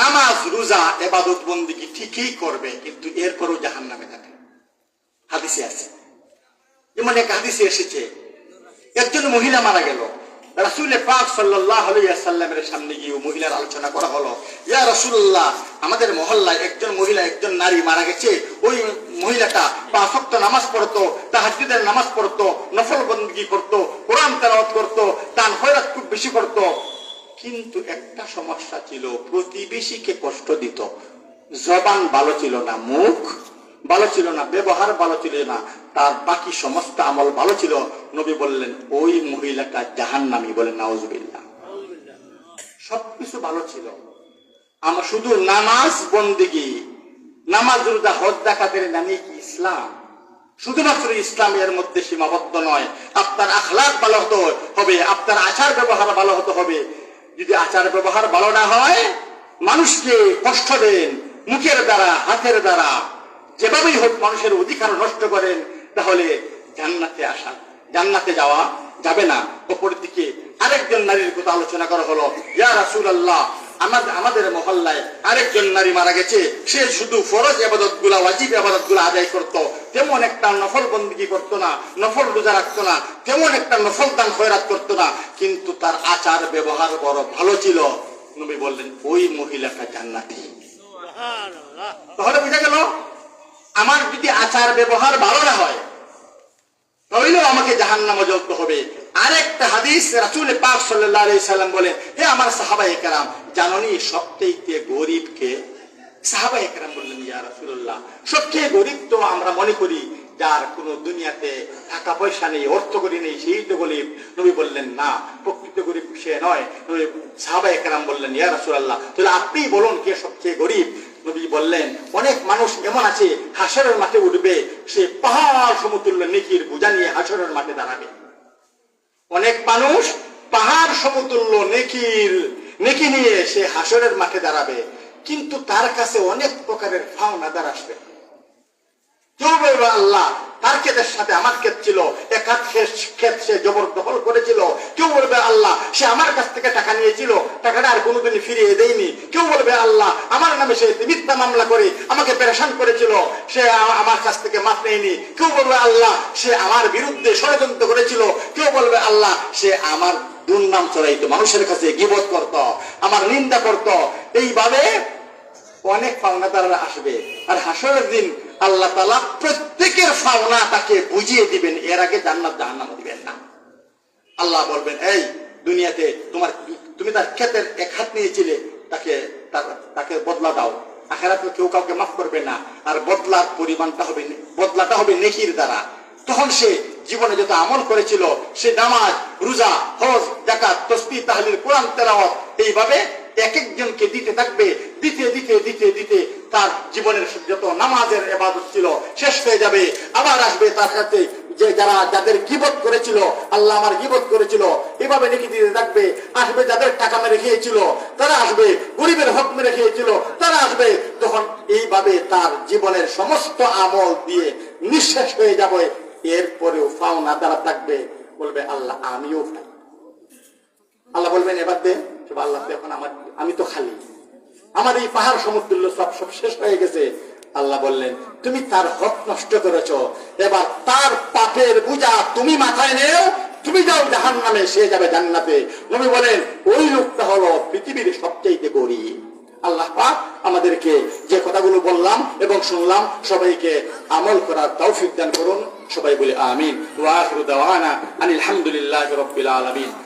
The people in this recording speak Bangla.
নামাজ, রোজা, এবাদত বন্দিকে ঠিকই করবে, কিন্তু এরপরও জাহান নামে যাবে হাদিসে আছে। যেমন এক হাদিসে এসেছে, একজন মহিলা মারা গেল। রাসুলের পাক সাল্লাহ সাল্লামের সামনে গিয়ে মহিলার আলোচনা করা হলো, ইয়া রাসুল্লাহ আমাদের মহল্লায় একজন মহিলা, একজন নারী মারা গেছে, ওই মহিলাটা পাঁচক্ত নামাজ পড়তো তাহাজুদের নামাজ পড়তো, নফল বন্দী করতো, কোরআন তেলাওয়াত করতো তান খয়রাত খুব বেশি করতো কিন্তু একটা সমস্যা ছিল, প্রতিবেশীকে কষ্ট দিত। জবান ভালো ছিল না, মুখ ভালো ছিল না, ব্যবহার ভালো ছিল না, তার বাকি সমস্ত আমল ভালো ছিল। নবী বললেন, ওই মহিলাটা জাহান নামি বলেন নাউজবিল্লা সবকিছু ভালো ছিল। আমার শুধু নামাজ বন্দিগি, নামাজ রোজা, হজ দেখাতে নামে কি ইসলাম? শুধুমাত্র ইসলাম এর মধ্যে সীমাবদ্ধ নয়, আপনার আখলাক ভালো হতে হবে, আপনার আচার ব্যবহার ভালো হতে হবে। যদি আচার ব্যবহার ভালো না হয়, মানুষকে কষ্ট দেন, মুখের দ্বারা, হাতের দ্বারা। যেভাবেই হোক মানুষের অধিকার নষ্ট করেন, তাহলে জান্নাতে আসা, জান্নাতে যাওয়া যাবে না। অপর দিকে আরেকজন নারীর কথা আলোচনা করা হলো। ইয়া রাসুল আল্লাহ আমাদের আমাদের মহল্লায় আরেকজন নারী মারা গেছে। সে শুধু ফরজ আবাদতগুলা ওয়াজিব আবাদতগুলা আদায় করতো। তেমন একটা নফল বন্দিগি করতো না নফল রোজা রাখতো না তেমন একটা নফল দান খয়রাত করতো না কিন্তু তার আচার ব্যবহার বড় ভালো ছিল। নবী বললেন ওই মহিলাটা জান্নাতি। তাহলে বুঝা গেল আমার যদি আচার ব্যবহার ভালো না হয় তাহলেও আমাকে জাহান নামে জ্বলতে হবে। আরেকটা হাদিস রাসুল পাক সাল্লাহ সাল্লাম বলে হে আমার সাহাবা একরাম জাননি সবচেয়ে গরিবকে সাহাবা একরাম বললেন, ইয়া সবচেয়ে গরিব তো আমরা মনে করি, যার কোনো দুনিয়াতে টাকা পয়সা নেই, অর্থ করি নেই, সেই তো গরিব। নবী বললেন, না, প্রকৃত গরিব সে নয়। নবী সাহাবা একরাম বললেন, ইয়া তাহলে আপনি বলুন কে সবচেয়ে গরিব? নবী বললেন, অনেক মানুষ এমন আছে, হাসরের মাঠে উঠবে, সে পাহাড় সমতুল্য নেকির বোঝা নিয়ে হাসরের মাঠে দাঁড়াবে। অনেক মানুষ পাহাড় সমতুল্য নেকির, নেকি নিয়ে সে হাসরের মাঠে দাঁড়াবে। কিন্তু তার কাছে অনেক প্রকারের ফাওনাদার আসবে। কেউ বলবে আল্লাহ, তার ক্ষেতের সাথে আমার ক্ষেত ছিল এক হাত ক্ষেত সে জবরদখল করেছিল। কেউ বলবে আল্লাহ, সে আমার কাছ থেকে টাকা নিয়েছিল, টাকাটা আর কোনোদিনই ফিরিয়ে দেয়নি। কেউ বলবে আল্লাহ, আমার নামে সে মিথ্যা মামলা করে আমাকে পেরেশান করেছিল, সে আমার কাছ থেকে মাফ নেয়নি। কেউ বলবে আল্লাহ, সে আমার বিরুদ্ধে ষড়যন্ত্র করেছিল। কেউ বলবে আল্লাহ, সে আমার দুর্নাম চড়াইতো মানুষের কাছে গিবত করত, আমার নিন্দা করত। এইভাবে অনেক পাওনাদাররা আসবে। আর হাসরের দিন আল্লাহ তালা প্রত্যেকের পাওনা তাকে বুঝিয়ে দিবেন, এর আগে জান্নাত জাহান্নাম দিবেন না। আল্লাহ বলবেন, এই দুনিয়াতে তোমার তুমি তার ক্ষেতের এক হাত নিয়েছিলে, তাকে, তার- তাকে বদলা দাও। আখেরাতে কেউ কাউকে মাফ করবে না। আর বদলার পরিমাণটা হবে বদলাটা হবে নেকির দ্বারা। তখন সে জীবনে যত আমল করেছিল, সে নামাজ, রোজা, হজ তসবি তাহলিল কোরআন তেলাওয়াত এইভাবে এক একজনকে দিতে থাকবে, দিতে দিতে দিতে দিতে তার জীবনের যত নামাজের এবাদত ছিল শেষ হয়ে যাবে। আবার আসবে তার কাছে যে যারা যাদের গিবত করেছিল, আল্লাহ আমার গিবত করেছিল, এভাবে লিখে দিতে থাকবে। আসবে যাদের টাকা মেরে খেয়েছিল, তারা আসবে, গরিবের হক মেরে খেয়েছিল, তারা আসবে। তখন এইভাবে তার জীবনের সমস্ত আমল দিয়ে নিঃশেষ হয়ে যাবে, এরপরেও ফাওনা দ্বারা থাকবে। বলবে, আল্লাহ আমিও পাই আল্লাহ বলবেন, এবার দে। আল্লাহ এখন আমার, আমি তো খালি। আমার এই পাহাড় সমতুল্য সব সব শেষ হয়ে গেছে। আল্লাহ বললেন, তুমি তার হক নষ্ট করেছ। এবার তার পাপের বুঝা তুমি মাথায় নেও। তুমি যাও জাহান নামে সে যাবে জান্নাতে। নবী বলেন, ওই লোকটা হলো পৃথিবীর সবচেয়ে গরিব। আল্লাহ আমাদেরকে যে কথাগুলো বললাম এবং শুনলাম, সবাইকে আমল করার তৌফিক দান করুন। সবাই বলে, আমিন। ওয়া আখিরু দাওয়ানা আনিল হামদুলিল্লাহি রাব্বিল আলামিন।